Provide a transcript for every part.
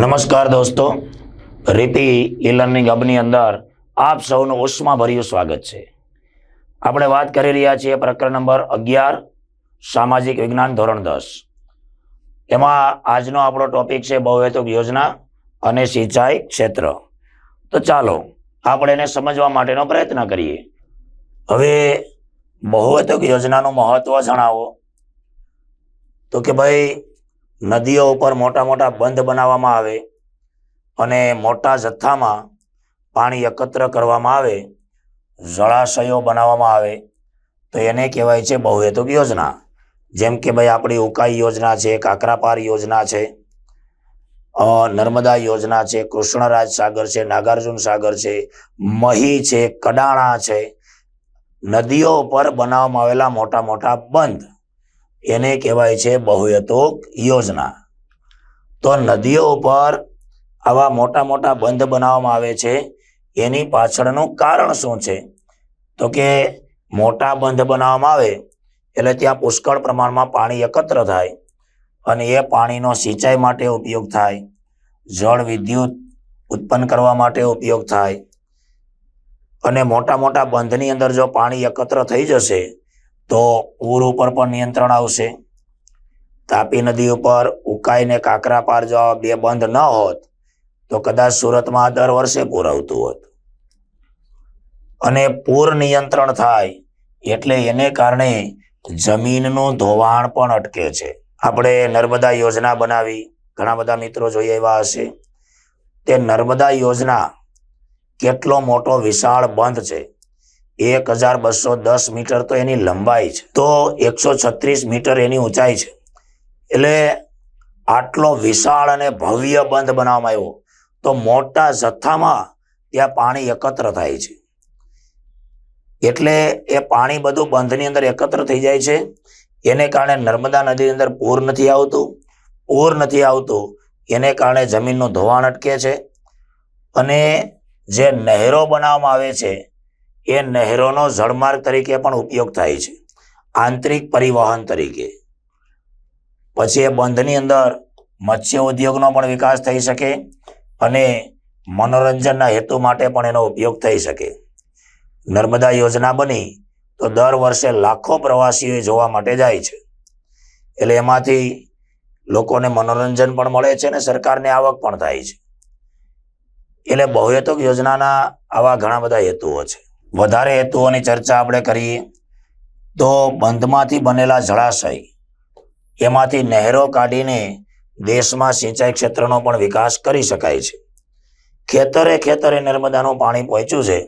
નમસ્કાર દોસ્તો, રીતિ ઈ લર્નિંગ હબની અંદર આપ સૌનું ઉષ્માભર્યું સ્વાગત છે. આપણે વાત કરી રહ્યા છીએ પ્રકરણ નંબર અગિયાર, સામાજિક વિજ્ઞાન ધોરણ દસ. એમાં આજનો આપણો ટોપિક છે બહુહેતુક યોજના અને સિંચાઈ ક્ષેત્ર. તો ચાલો, આપણે એને સમજવા માટેનો પ્રયત્ન કરીએ. હવે બહુહેતુક યોજનાનું મહત્વ જણાવો. તો કે ભાઈ નદીઓ ઉપર મોટા મોટા બંધ બનાવવામાં આવે અને મોટા જથ્થામાં પાણી એકત્ર કરવામાં આવે, જળાશયો બનાવવામાં આવે, તો એને કહેવાય છે બહુહેતુક યોજના. જેમ કે ભાઈ આપણી ઉકાઈ યોજના છે, કાકરાપાર યોજના છે નર્મદા યોજના છે, કૃષ્ણરાજ સાગર છે, નાગાર્જુન સાગર છે, મહી છે, કડાણા છે, નદીઓ ઉપર બનાવવામાં આવેલા મોટા મોટા બંધ. એને કહેવાય છે બહુયતોક યોજના. તો નદીઓ ઉપર આવા મોટા મોટા બંધ બનાવવામાં આવે છે. એની પાછળનું કારણ શું છે? તો કે મોટા બંધ બનાવવામાં આવે એટલે ત્યાં પુષ્કળ પ્રમાણમાં પાણી એકત્ર થાય અને એ પાણીનો સિંચાઈ માટે ઉપયોગ થાય. જળ વિદ્યુત ઉત્પન્ન કરવા માટે ઉપયોગ થાય. અને મોટા મોટા બંધની અંદર જો પાણી એકત્ર થઈ જશે તો પૂર ઉપર પણ નિયંત્રણ આવશે. તાપી નદી ઉપર ઉકાઈને કાકરા પાર જવા બે બંધ ન હોત, તો કદાચ સુરતમાં દર વર્ષે પૂર આવતું હોત. અને પૂર નિયંત્રણ થાય એટલે એને કારણે જમીનનું ધોવાણ પણ અટકે છે. આપણે નર્મદા યોજના બનાવી, ઘણા બધા મિત્રો જોઈ આવ્યા હશે. તે નર્મદા યોજના કેટલો મોટો વિશાળ બંધ છે. એક હજાર બસો દસ મીટર તો એની લંબાઈ છે. તો એકસો છત્રીસ મીટર એની ઊંચાઈ છે. એટલે આટલો વિશાળ અને ભવ્ય બંધ બનાવવામાં આવ્યો. તો મોટા જથ્થામાં ત્યાં પાણી એકત્ર થાય છે. એટલે એ પાણી બધું બંધની અંદર એકત્ર થઈ જાય છે. એને કારણે નર્મદા નદીની અંદર પૂર નથી આવતું. પૂર નથી આવતું. એને કારણે જમીનનું ધોવાણ અટકે છે. અને જે નહેરો બનાવવામાં આવે છે એ નહેરોનો જળમાર્ગ તરીકે પણ ઉપયોગ થાય છે. આંતરિક પરિવહન તરીકે. પછી એ બંધની અંદર મત્સ્ય ઉદ્યોગનો પણ વિકાસ થઈ શકે અને મનોરંજનના હેતુ માટે પણ એનો ઉપયોગ થઈ શકે. નર્મદા યોજના બની તો દર વર્ષે લાખો પ્રવાસીઓ જોવા માટે જાય છે. એટલે એમાંથી લોકોને મનોરંજન પણ મળે છે અને સરકારને આવક પણ થાય છે. એટલે બહુહેતુક યોજનાના આવા ઘણા બધા હેતુઓ છે. વધારે હેતુઓની ચર્ચા આપણે કરીએ, તો બંધમાંથી બનેલા જળાશય, એમાંથી નહેરો કાઢીને દેશમાં સિંચાઈ ક્ષેત્રનો પણ વિકાસ કરી શકાય છે. ખેતરે ખેતરે નર્મદાનું પાણી પહોંચ્યું છે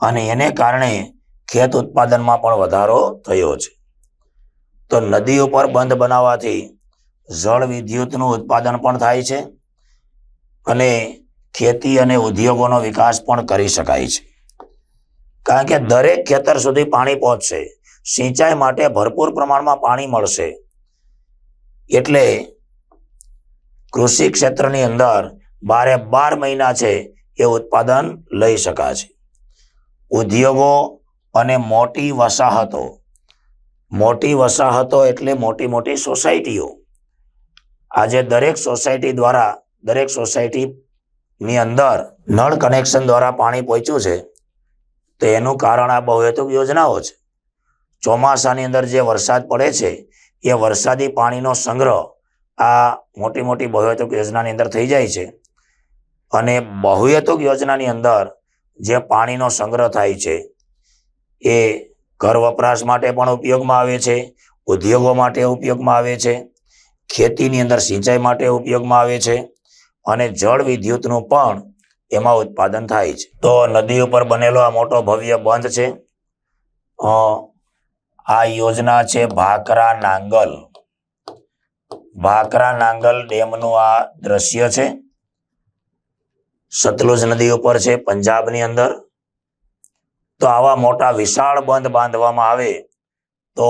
અને એને કારણે ખેત ઉત્પાદનમાં પણ વધારો થયો છે. તો નદી ઉપર બંધ બનાવવાથી જળ વિદ્યુતનું ઉત્પાદન પણ થાય છે અને ખેતી અને ઉદ્યોગોનો વિકાસ પણ કરી શકાય છે. કારણ કે દરેક ખેતર સુધી પાણી પહોંચશે. સિંચાઈ માટે ભરપૂર પ્રમાણમાં પાણી મળશે. એટલે કૃષિ ક્ષેત્રની અંદર બારે બાર મહિના છે એ ઉત્પાદન લઈ શકાશે. ઉદ્યોગો અને મોટી વસાહતો. મોટી વસાહતો એટલે મોટી મોટી સોસાયટીઓ. આજે દરેક સોસાયટી દ્વારા, દરેક સોસાયટીની અંદર નળ કનેક્શન દ્વારા પાણી પહોંચ્યું છે. તો એનું કારણ આ બહુહેતુક યોજનાઓ છે. ચોમાસાની અંદર જે વરસાદ પડે છે, એ વરસાદી પાણીનો સંગ્રહ આ મોટી મોટી બહુહેતુક યોજનાની અંદર થઈ જાય છે. અને બહુહેતુક યોજનાની અંદર જે પાણીનો સંગ્રહ થાય છે, એ ઘર વપરાશ માટે પણ ઉપયોગમાં આવે છે, ઉદ્યોગો માટે ઉપયોગમાં આવે છે, ખેતીની અંદર સિંચાઈ માટે ઉપયોગમાં આવે છે, અને જળ વિદ્યુતનું પણ એમાં ઉત્પાદન થાય છે. તો નદી ઉપર બનેલો આ મોટો ભવ્ય બંધ છે. આ યોજના છે ભાકરા નાંગલ. ભાકરા નાંગલ ડેમનું આ દ્રશ્ય છે. સતલુજ નદી ઉપર છે પંજાબની અંદર. તો આવા મોટા વિશાળ બંધ બાંધવામાં આવે તો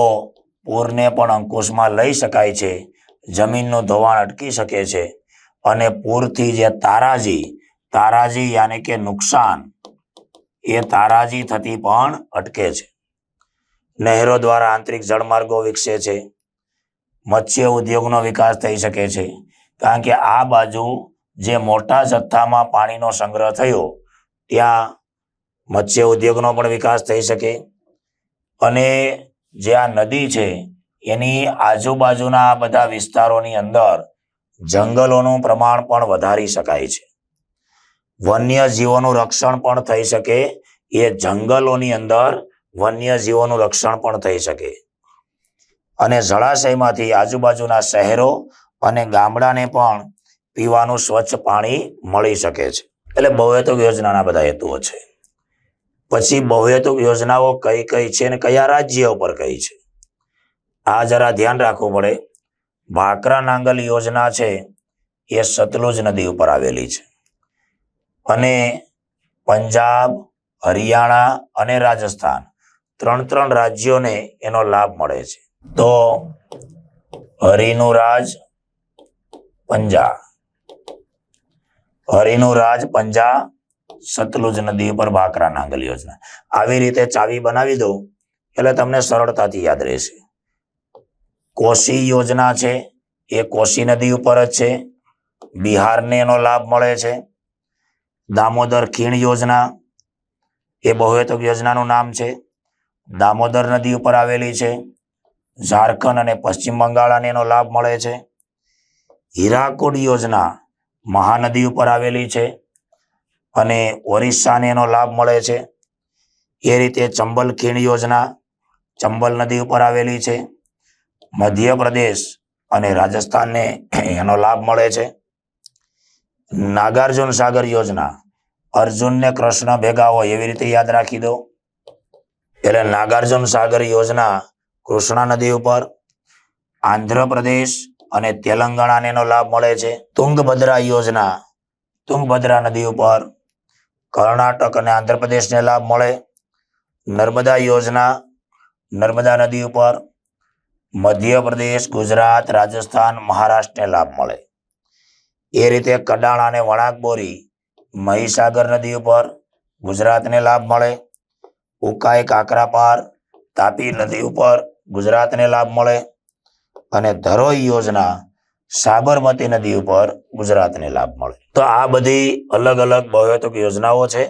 પૂરને પણ અંકુશમાં લઈ શકાય છે. જમીનનું ધોવાણ અટકી શકે છે. અને પૂરથી જે તારાજી તારાજી યાની કે નુકસાન એ તારાજી થતી પણ અટકે છે. નહેરો દ્વારા આંતરિક જળમાર્ગો વિકસે છે. મત્સ્ય ઉદ્યોગનો વિકાસ થઈ શકે છે. કારણ કે આ બાજુ જે મોટા જથ્થામાં પાણીનો સંગ્રહ થયો, ત્યાં મત્સ્ય ઉદ્યોગનો પણ વિકાસ થઈ શકે. અને જે આ નદી છે, એની આજુબાજુના બધા વિસ્તારોની અંદર જંગલોનું પ્રમાણ પણ વધારી શકાય છે. વન્ય જીવોનું રક્ષણ પણ થઈ શકે. એ જંગલોની અંદર વન્ય જીવોનું રક્ષણ પણ થઈ શકે. અને જળાશયમાંથી આજુબાજુના શહેરો અને ગામડાને પણ પીવાનું સ્વચ્છ પાણી મળી શકે છે. એટલે બહુહેતુક યોજનાના બધા હેતુઓ છે. પછી બહુહેતુક યોજનાઓ કઈ કઈ છે અને કયા રાજ્ય ઉપર કઈ છે? આ જરા ધ્યાન રાખવું પડે. ભાકરા નાંગલ યોજના છે. એ સતલુજ નદી ઉપર આવેલી છે. અને પંજાબ, હરિયાણા અને રાજસ્થાન ત્રણ ત્રણ રાજ્યોને એનો લાભ મળે છે. તો હરિનું રાજ પંજા. હરિનું રાજ પંજા સતલુજ નદી ઉપર ભાકરા નાંગલ યોજના. આવી રીતે ચાવી બનાવી દો એટલે તમને સરળતાથી યાદ રહેશે. કોશી યોજના છે, એ કોશી નદી ઉપર જ છે. બિહારને એનો લાભ મળે છે. દામોદર ખીણ યોજના એ બહુહેતુક યોજનાનું નામ છે. દામોદર નદી ઉપર આવેલી છે. ઝારખંડ અને પશ્ચિમ બંગાળ અને એનો લાભ મળે છે. હીરાકુડ યોજના મહાનદી ઉપર આવેલી છે અને ઓરિસ્સાને એનો લાભ મળે છે. એ રીતે ચંબલ ખીણ યોજના ચંબલ નદી ઉપર આવેલી છે. મધ્યપ્રદેશ અને રાજસ્થાનને એનો લાભ મળે છે. નાગાર્જુન સાગર યોજના. અર્જુન ને કૃષ્ણ ભેગા હોય એવી રીતે યાદ રાખી દો. એટલે નાગાર્જુન સાગર યોજના કૃષ્ણા નદી ઉપર, આંધ્રપ્રદેશ અને તેલંગાણાને એનો લાભ મળે છે. તુંગભદ્રા યોજના, તુંગભદ્રા નદી ઉપર, કર્ણાટક અને આંધ્રપ્રદેશને લાભ મળે. નર્મદા યોજના, નર્મદા નદી ઉપર, મધ્યપ્રદેશ, ગુજરાત, રાજસ્થાન, મહારાષ્ટ્રને લાભ મળે. એ રીતે કડાણા અને વણાકબોરી મહીસાગર નદી ઉપર ગુજરાતને લાભ મળે. ઉકાઈ કાકરાપાર તાપી નદી ઉપર ગુજરાતને લાભ મળે અને ધરોઈ યોજના સાબરમતી નદી ઉપર ગુજરાતને લાભ મળે. તો આ બધી અલગ અલગ બહુહેતુક યોજનાઓ છે.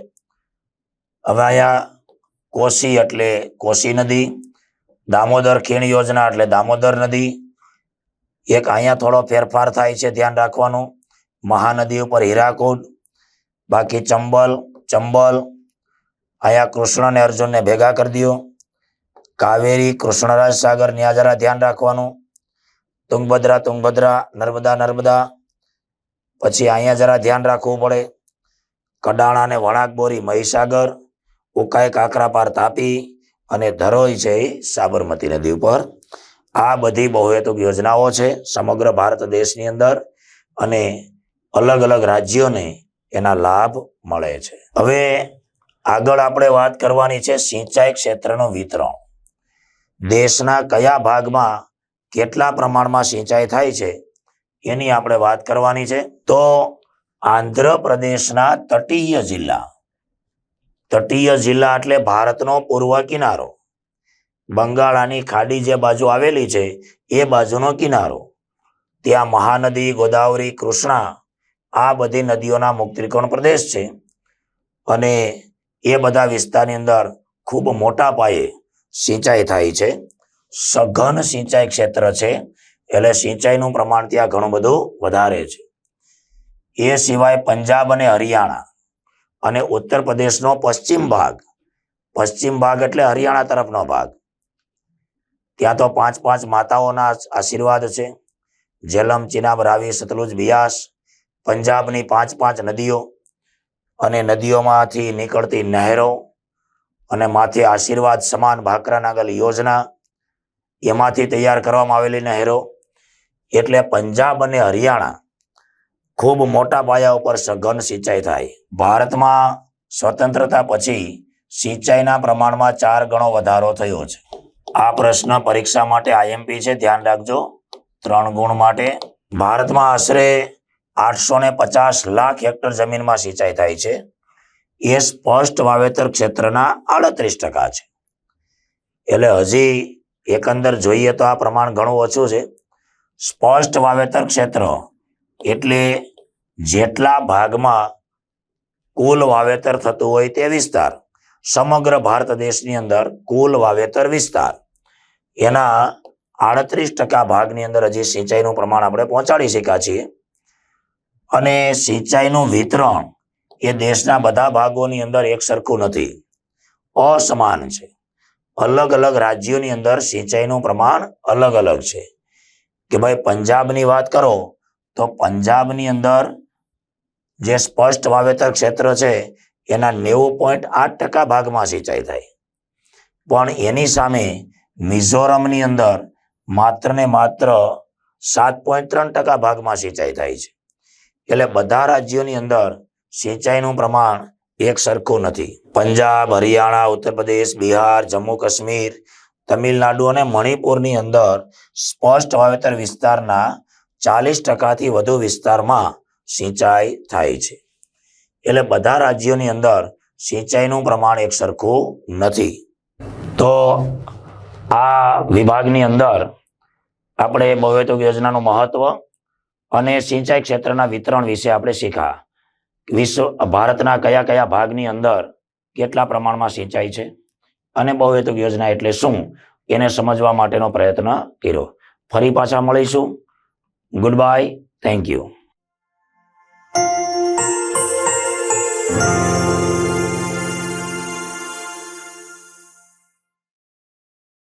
હવે અહીંયા કોશી એટલે કોશી નદી, દામોદર ખીણ યોજના એટલે દામોદર નદી. એક અહીંયા થોડો ફેરફાર થાય છે ધ્યાન રાખવાનું. મહાનદી ઉપર હીરાકુંડ બાકી ચંબલ ચંબલ અહીંયા કૃષ્ણ અને અર્જુનને ભેગા કરી દો કાવેરી, કૃષ્ણરાજ સાગર ત્યાં જરા ધ્યાન રાખવાનું. તુંગભદ્રા તુંગભદ્રા, નર્મદા નર્મદા. પછી અહીંયા જરા ધ્યાન રાખવું પડે. કડાણા અને વણાકબોરી, મહીસાગર, ઉકાઈ કાકરાપાર તાપી અને ધરોઈ છે સાબરમતી નદી ઉપર. આ બધી બહુહેતુક યોજનાઓ છે સમગ્ર ભારત દેશની અંદર અને અલગ અલગ રાજ્યોને એના લાભ મળે છે. હવે આગળ આપણે વાત કરવાની છે સિંચાઈ ક્ષેત્રનું વિતરણ. દેશના કયા ભાગમાં કેટલા પ્રમાણમાં સિંચાઈ થાય છે એની આપણે વાત કરવાની છે. તો આંધ્રપ્રદેશના તટીય જિલ્લા. તટીય જિલ્લા એટલે ભારતનો પૂર્વ કિનારો. બંગાળાની ખાડી જે બાજુ આવેલી છે એ બાજુનો કિનારો. ત્યાં મહાનદી, ગોદાવરી, કૃષ્ણા આ બધી નદીઓના મુખ ત્રિકોણ પ્રદેશ છે. અને એ બધા વિસ્તારની અંદર ખૂબ મોટા પાયે સિંચાઈ થાય છે. સઘન સિંચાઈ ક્ષેત્ર છે. એટલે સિંચાઈનું પ્રમાણ ત્યાં ઘણું બધું વધારે છે. એ સિવાય પંજાબ અને હરિયાણા અને ઉત્તર પ્રદેશનો પશ્ચિમ ભાગ પશ્ચિમ ભાગ એટલે હરિયાણા તરફનો ભાગ. ત્યાં તો પાંચ પાંચ માતાઓના આશીર્વાદ છે. જેલમ, ચિનાબ, રાવી, સતલુજ, બિયાસ પંજાબની પાંચ પાંચ નદીઓ અને નદીઓમાંથી નીકળતી નહેરો અને માથે આશીર્વાદ સમાન ભાકરા નાગલ યોજના, એમાંથી તૈયાર કરવામાં આવેલી નહેરો એટલે પંજાબ અને હરિયાણા ખૂબ મોટા પાયા ઉપર સઘન સિંચાઈ થાય. ભારતમાં સ્વતંત્રતા પછી સિંચાઈના પ્રમાણમાં ચાર ગણો વધારો થયો છે. આ પ્રશ્ન પરીક્ષા માટે આઈએમપી છે, ધ્યાન રાખજો. ત્રણ ગુણ માટે ભારતમાં આશરે આઠસો ને પચાસ લાખ હેક્ટર જમીનમાં સિંચાઈ થાય છે. એ સ્પષ્ટ વાવેતર ક્ષેત્રના આડત્રીસ ટકા છે. એટલે હજી એકંદર જોઈએ તો આ પ્રમાણ ઘણું ઓછું છે. સ્પષ્ટ વાવેતર ક્ષેત્ર એટલે જેટલા ભાગમાં કુલ વાવેતર થતું હોય તે વિસ્તાર. સમગ્ર ભારત દેશની અંદર કુલ વાવેતર વિસ્તાર. એના આડત્રીસ ટકા ભાગની અંદર હજી સિંચાઈનું પ્રમાણ આપણે પહોંચાડી શક્યા છીએ. અને સિંચાઈનું વિતરણ એ દેશના બધા ભાગોની અંદર એક સરખું નથી. અસમાન છે. અલગ અલગ રાજ્યોની અંદર સિંચાઈનું પ્રમાણ અલગ અલગ છે. કે ભાઈ પંજાબની વાત કરો, તો પંજાબની અંદર જે સ્પષ્ટ વાવેતર ક્ષેત્ર છે, એના નેવું પોઈન્ટ આઠ ટકા ભાગમાં સિંચાઈ થાય. પણ એની સામે મિઝોરમની અંદર માત્ર ને માત્ર સાત પોઈન્ટ ત્રણ ટકા ભાગમાં સિંચાઈ થાય છે. એટલે બધા રાજ્યોની અંદર સિંચાઈનું પ્રમાણ એક સરખું નથી. પંજાબ, હરિયાણા ઉત્તર પ્રદેશ બિહાર, જમ્મુ, કાશ્મીર, તમિલનાડુ અને મણિપુરની અંદર સ્પષ્ટ વાવેતર વિસ્તારના ચાલીસ ટકાથી વધુ વિસ્તારમાં સિંચાઈ થાય છે. એટલે બધા રાજ્યોની અંદર સિંચાઈનું પ્રમાણ એક સરખું નથી. તો આ વિભાગની અંદર આપણે બહુહેતુક યોજનાનું મહત્વ અને સિંચાઈ ક્ષેત્રના વિતરણ વિશે આપણે શીખા વિશ્વ, ભારતના કયા કયા ભાગની અંદર કેટલા પ્રમાણમાં સિંચાઈ છે અને બહુહેતુક યોજના એટલે શું? એને સમજવા માટેનો પ્રયત્ન કર્યો. ફરી પાછા મળીશું. Good bye thank you